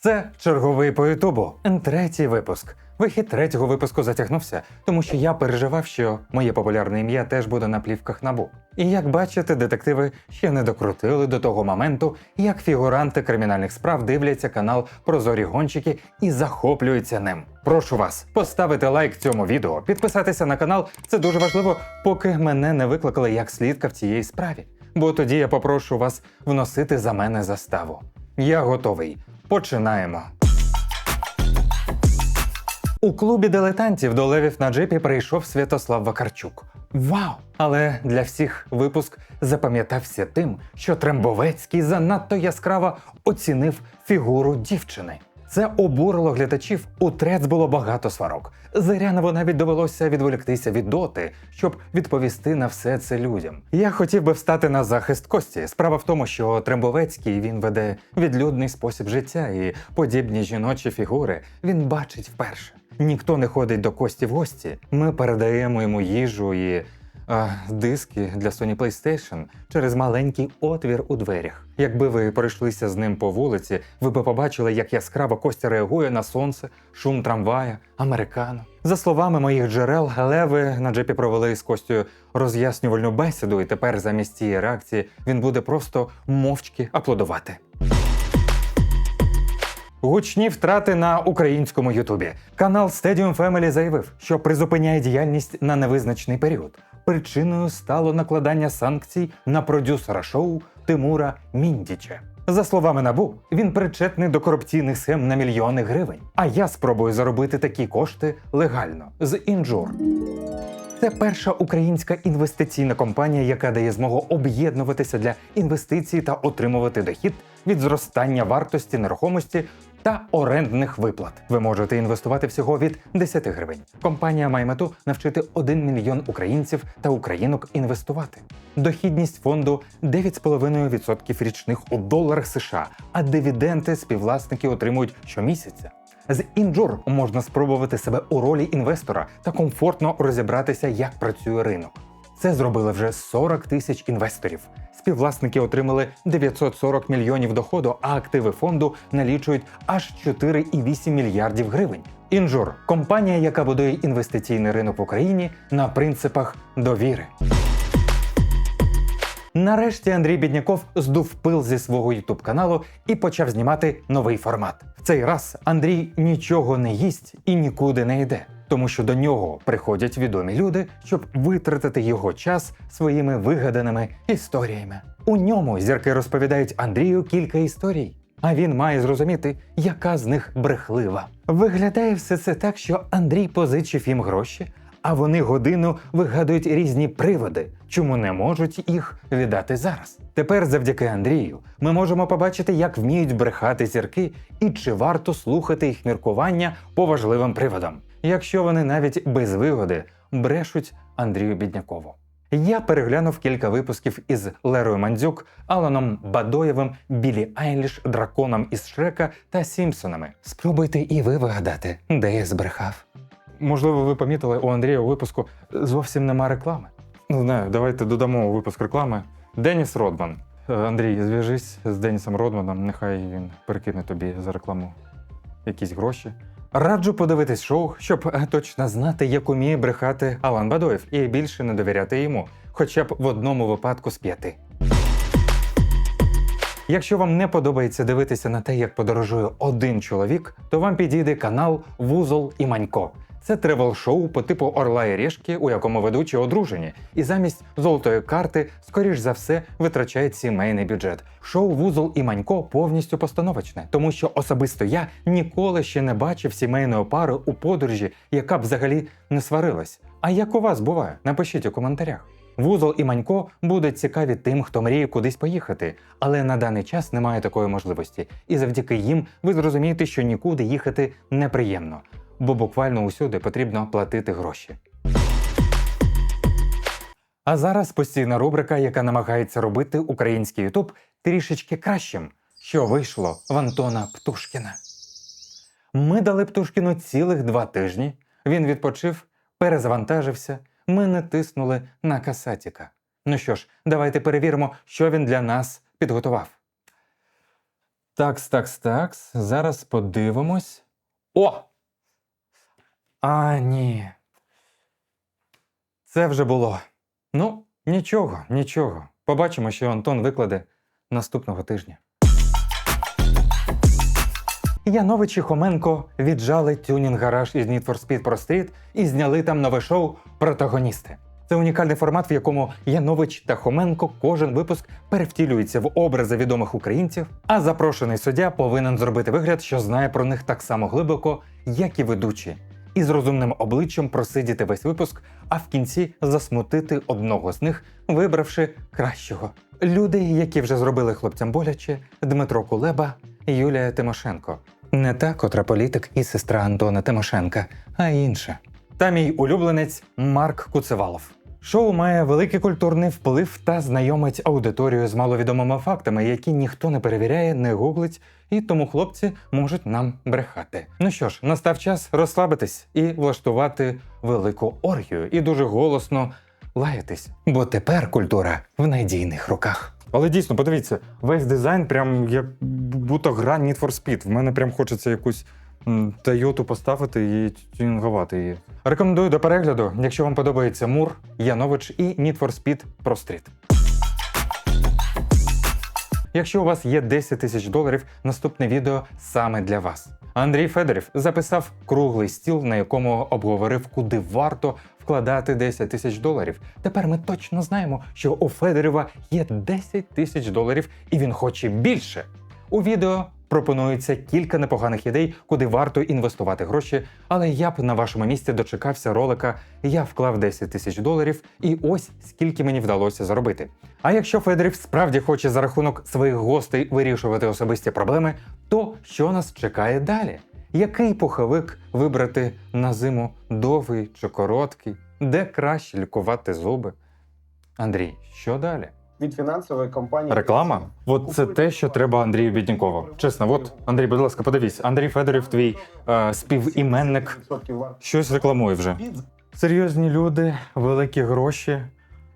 Це черговий по Ютубу. Третій випуск. Вихід третього випуску затягнувся, тому що я переживав, що моє популярне ім'я теж буде на плівках набу. І як бачите, детективи ще не докрутили до того моменту, як фігуранти кримінальних справ дивляться канал Прозорі гонщики і захоплюються ним. Прошу вас поставити лайк цьому відео, підписатися на канал. Це дуже важливо, поки мене не викликали як слідка в цій справі. Бо тоді я попрошу вас вносити за мене заставу. Я готовий. Починаємо. У клубі дилетантів до левів на джипі прийшов Святослав Вакарчук. Вау! Але для всіх випуск запам'ятався тим, що Трембовецький занадто яскраво оцінив фігуру дівчини. Це обурило глядачів. У трец було багато сварок. Зирянову навіть довелося відволіктися від доти, щоб відповісти на все це людям. Я хотів би встати на захист Кості. Справа в тому, що Трембовецький він веде відлюдний спосіб життя, і подібні жіночі фігури він бачить вперше. Ніхто не ходить до Кості в гості. Ми передаємо йому їжу і а, диски для Sony PlayStation через маленький отвір у дверях. Якби ви пройшлися з ним по вулиці, ви би побачили, як яскраво Костя реагує на сонце, шум трамвая, американо. За словами моїх джерел, леви на джипі провели з Костю роз'яснювальну бесіду, і тепер замість цієї реакції він буде просто мовчки аплодувати. Гучні втрати на українському Ютубі. Канал Stadium Family заявив, що призупиняє діяльність на невизначений період. Причиною стало накладання санкцій на продюсера шоу Тимура Міндіча. За словами Набу, він причетний до корупційних схем на мільйони гривень. А я спробую заробити такі кошти легально з інжур. Це перша українська інвестиційна компанія, яка дає змогу об'єднуватися для інвестицій та отримувати дохід від зростання вартості нерухомості та орендних виплат. Ви можете інвестувати всього від 10 гривень. Компанія має мету навчити 1 мільйон українців та українок інвестувати. Дохідність фонду 9,5% річних у доларах США, а дивіденди співвласники отримують щомісяця. З інджур можна спробувати себе у ролі інвестора та комфортно розібратися, як працює ринок. Це зробили вже 40 тисяч інвесторів. Співвласники отримали 940 мільйонів доходу, а активи фонду налічують аж 4,8 мільярдів гривень. Інжур компанія, яка будує інвестиційний ринок в Україні на принципах довіри. Нарешті Андрій Бідняков здув пил зі свого ютуб каналу і почав знімати новий формат. В цей раз Андрій нічого не їсть і нікуди не йде, тому що до нього приходять відомі люди, щоб витратити його час своїми вигаданими історіями. У ньому зірки розповідають Андрію кілька історій. А він має зрозуміти, яка з них брехлива. Виглядає все це так, що Андрій позичив їм гроші, а вони годину вигадують різні приводи, чому не можуть їх віддати зараз. Тепер, завдяки Андрію, ми можемо побачити, як вміють брехати зірки і чи варто слухати їх міркування по важливим приводам, якщо вони навіть без вигоди брешуть Андрію Біднякову. Я переглянув кілька випусків із Лерою Мандзюк, Аланом Бадоєвим, Білі Айліш, Драконом із Шрека та Сімпсонами. Спробуйте і ви вигадати, де я збрехав. Можливо, ви помітили, у Андрія у випуску зовсім нема реклами. Не знаю, давайте додамо у випуск реклами. Деніс Родман. Е, Андрій, зв'яжись з Денісом Родманом, нехай він перекине тобі за рекламу якісь гроші. Раджу подивитись шоу, щоб е, точно знати, як уміє брехати Алан Бадоєв, і більше не довіряти йому, хоча б в одному випадку з п'яти. Якщо вам не подобається дивитися на те, як подорожує один чоловік, то вам підійде канал Вузол і Манько. Це тревел-шоу по типу Орла і Решки, у якому ведучі одружені, і замість золотої карти, скоріш за все, витрачають сімейний бюджет. Шоу Вузол і Манько повністю постановочне, тому що особисто я ніколи ще не бачив сімейної пари у подорожі, яка б взагалі не сварилась. А як у вас буває? Напишіть у коментарях. Вузол і Манько будуть цікаві тим, хто мріє кудись поїхати, але на даний час немає такої можливості, і завдяки їм ви зрозумієте, що нікуди їхати неприємно, бо буквально усюди потрібно платити гроші. А зараз постійна рубрика, яка намагається робити український Ютуб трішечки кращим, що вийшло в Антона Птушкіна. Ми дали Птушкіну цілих два тижні. Він відпочив, перезавантажився. Ми не тиснули на касатіка. Ну що ж, давайте перевіримо, що він для нас підготував. Такс, такс, такс. Зараз подивимось. О! А, ні. Це вже було. Ну, нічого, нічого. Побачимо, що Антон викладе наступного тижня. Янович і Хоменко віджали тюнінг гараж із Need for Speed Pro Street і зняли там нове шоу Протагоністи. Це унікальний формат, в якому Янович та Хоменко кожен випуск перевтілюється в образи відомих українців, а запрошений суддя повинен зробити вигляд, що знає про них так само глибоко, як і ведучі, і з розумним обличчям просидіти весь випуск, а в кінці засмутити одного з них, вибравши кращого. Люди, які вже зробили хлопцям боляче, Дмитро Кулеба, Юлія Тимошенко. Не та, котра політик і сестра Антона Тимошенка, а інша. Та мій улюбленець Марк Куцевалов. Шоу має великий культурний вплив та знайомить аудиторію з маловідомими фактами, які ніхто не перевіряє, не гуглить, і тому хлопці можуть нам брехати. Ну що ж, настав час розслабитись і влаштувати велику оргію, і дуже голосно лаятись. Бо тепер культура в надійних руках. Але дійсно, подивіться, весь дизайн прям як будто гра Need for Speed. В мене прям хочеться якусь м, Тойоту поставити і тюнінгувати її. Рекомендую до перегляду, якщо вам подобається Мур, Янович і Need for Speed Street. Якщо у вас є 10 тисяч доларів, наступне відео саме для вас. Андрій Федорів записав круглий стіл, на якому обговорив, куди варто вкладати 10 тисяч доларів. Тепер ми точно знаємо, що у Федорєва є 10 тисяч доларів, і він хоче більше. У відео пропонується кілька непоганих ідей, куди варто інвестувати гроші, але я б на вашому місці дочекався ролика Я вклав 10 тисяч доларів, і ось скільки мені вдалося заробити. А якщо Федорів справді хоче за рахунок своїх гостей вирішувати особисті проблеми, то що нас чекає далі? Який пуховик вибрати на зиму довгий чи короткий? Де краще лікувати зуби? Андрій, що далі? Від фінансової компанії. Реклама? От це те, що треба Андрію Біднікову. Чесно, от Андрій, будь ласка, подивись, Андрій Федорів, твій е, співіменник, щось рекламує вже. Серйозні люди, великі гроші,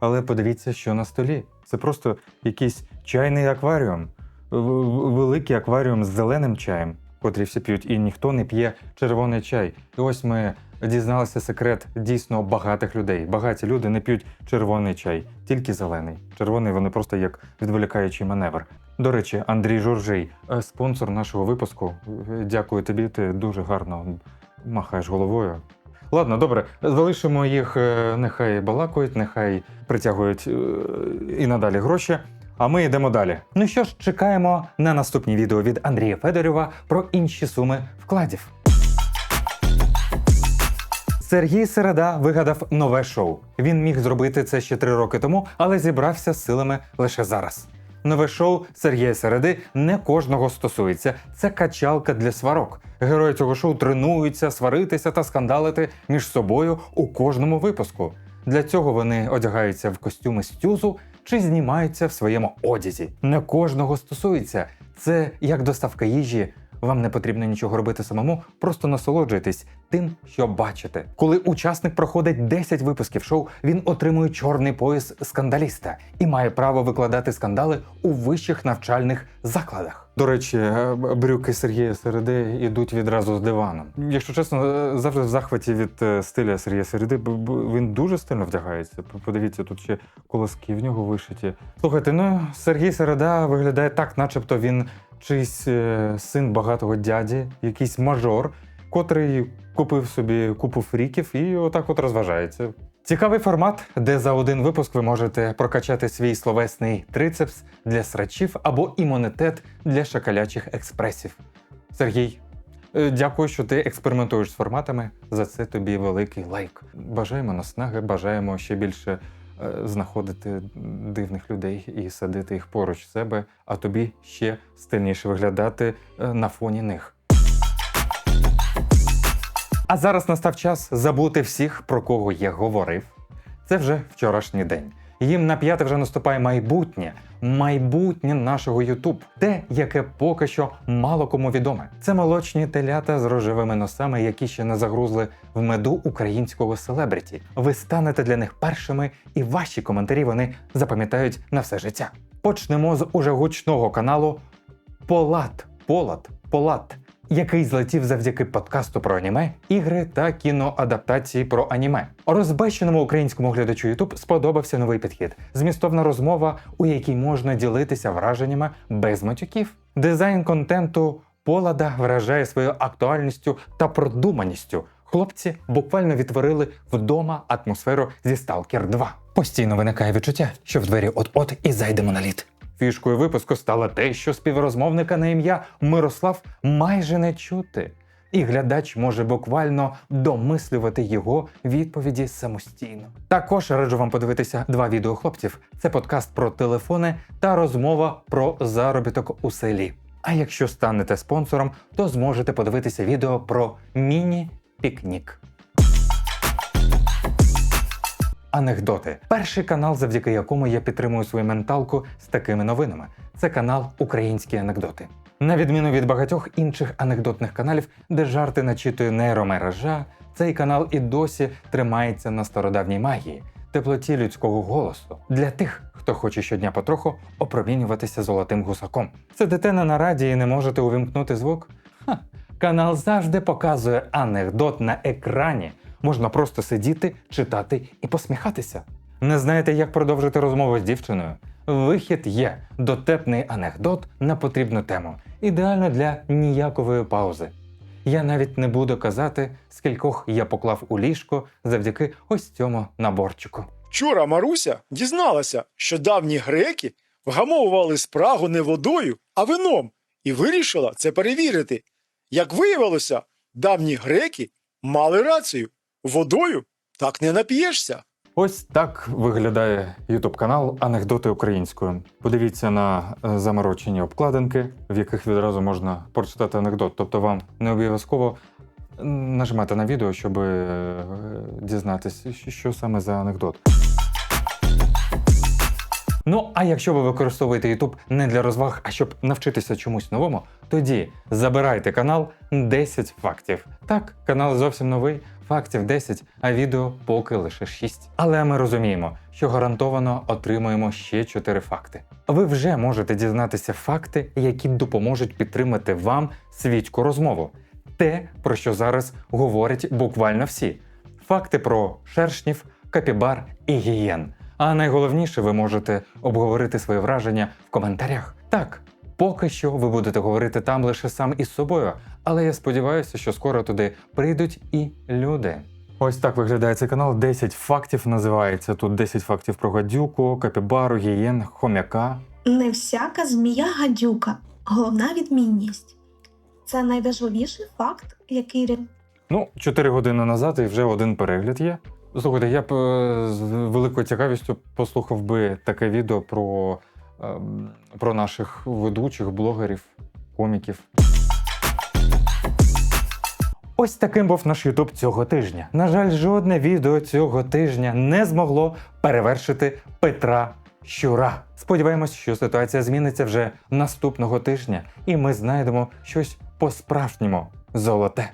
але подивіться, що на столі. Це просто якийсь чайний акваріум, великий акваріум з зеленим чаєм, котрий всі п'ють, і ніхто не п'є червоний чай. І ось ми дізналися секрет дійсно багатих людей. Багаті люди не п'ють червоний чай, тільки зелений. Червоний вони просто як відволікаючий маневр. До речі, Андрій Журжий, е, спонсор нашого випуску. Е, Дякую тобі, ти дуже гарно махаєш головою. Ладно, добре, залишимо їх, е, нехай балакають, нехай притягують і надалі гроші. А ми йдемо далі. Ну що ж, чекаємо на наступні відео від Андрія Федорєва про інші суми вкладів. Сергій Середа вигадав нове шоу. Він міг зробити це ще три роки тому, але зібрався з силами лише зараз. Нове шоу Сергія Середи не кожного стосується. Це качалка для сварок. Герої цього шоу тренуються сваритися та скандалити між собою у кожному випуску. Для цього вони одягаються в костюми стюзу чи знімаються в своєму одязі. Не кожного стосується. Це як доставка їжі. Вам не потрібно нічого робити самому, просто насолоджуйтесь тим, що бачите. Коли учасник проходить 10 випусків шоу, він отримує чорний пояс скандаліста і має право викладати скандали у вищих навчальних закладах. До речі, е, брюки Сергія Середи йдуть відразу з диваном. Якщо чесно, е, завжди в захваті від е, стиля Сергія Середи, він дуже стильно вдягається. Подивіться, тут ще колоски в нього вишиті. Слухайте, ну Сергій Середа виглядає так, начебто він чийсь е, син багатого дяді, якийсь мажор, котрий купив собі купу фріків і отак от розважається. Цікавий формат, де за один випуск ви можете прокачати свій словесний трицепс для срачів або імунітет для шакалячих експресів. Сергій, е, дякую, що ти експериментуєш з форматами. За це тобі великий лайк. Бажаємо наснаги, бажаємо ще більше знаходити дивних людей і садити їх поруч себе, а тобі ще стильніше виглядати е, на фоні них. А зараз настав час забути всіх, про кого я говорив. Це вже вчорашній день. Їм на п'яте вже наступає майбутнє, майбутнє нашого Ютуб, те, яке поки що мало кому відоме. Це молочні телята з рожевими носами, які ще не загрузли в меду українського селебриті. Ви станете для них першими, і ваші коментарі вони запам'ятають на все життя. Почнемо з уже гучного каналу Полат Полад Полат, який злетів завдяки подкасту про аніме, ігри та кіноадаптації про аніме. Розбещеному українському глядачу YouTube сподобався новий підхід, змістовна розмова, у якій можна ділитися враженнями без матюків. Дизайн контенту Полада вражає своєю актуальністю та продуманістю. Хлопці буквально відтворили вдома атмосферу зі Stalker 2. Постійно виникає відчуття, що в двері от-от і зайдемо на лід. Фішкою випуску стало те, що співрозмовника на ім'я Мирослав майже не чути, і глядач може буквально домислювати його відповіді самостійно. Також раджу вам подивитися два відео хлопців: це подкаст про телефони та розмова про заробіток у селі. А якщо станете спонсором, то зможете подивитися відео про міні-пікнік. Анекдоти. Перший канал, завдяки якому я підтримую свою менталку з такими новинами. Це канал Українські анекдоти. На відміну від багатьох інших анекдотних каналів, де жарти начитує нейромережа, цей канал і досі тримається на стародавній магії, теплоті людського голосу для тих, хто хоче щодня потроху опромінюватися золотим гусаком. Сидите на нараді і не можете увімкнути звук? Ха. Канал завжди показує анекдот на екрані. Можна просто сидіти, читати і посміхатися. Не знаєте, як продовжити розмову з дівчиною? Вихід є дотепний анекдот на потрібну тему, ідеально для ніякової паузи. Я навіть не буду казати, скількох я поклав у ліжко завдяки ось цьому наборчику. Вчора Маруся дізналася, що давні греки вгамовували спрагу не водою, а вином, і вирішила це перевірити. Як виявилося, давні греки мали рацію водою так не нап'єшся. Ось так виглядає YouTube канал Анекдоти українською. Подивіться на е, заморочені обкладинки, в яких відразу можна прочитати анекдот. Тобто вам не обов'язково нажимати на відео, щоб е, дізнатися, що саме за анекдот. Ну, а якщо ви використовуєте YouTube не для розваг, а щоб навчитися чомусь новому, тоді забирайте канал 10 фактів. Так, канал зовсім новий, фактів 10, а відео поки лише 6. Але ми розуміємо, що гарантовано отримуємо ще 4 факти. Ви вже можете дізнатися факти, які допоможуть підтримати вам світську розмову. Те, про що зараз говорять буквально всі: факти про шершнів, капібар і гієн. А найголовніше, ви можете обговорити свої враження в коментарях. Так, поки що ви будете говорити там лише сам із собою, але я сподіваюся, що скоро туди прийдуть і люди. Ось так виглядає цей канал. 10 фактів називається. Тут 10 фактів про гадюку, капібару, гієн, хомяка. Не всяка змія гадюка. Головна відмінність. Це найважливіший факт, який Ну, 4 години назад і вже один перегляд є. Слухайте, я б е, з великою цікавістю послухав би таке відео про, ем, про наших ведучих, блогерів, коміків. Ось таким був наш Ютуб цього тижня. На жаль, жодне відео цього тижня не змогло перевершити Петра Щура. Сподіваємось, що ситуація зміниться вже наступного тижня, і ми знайдемо щось по-справжньому золоте.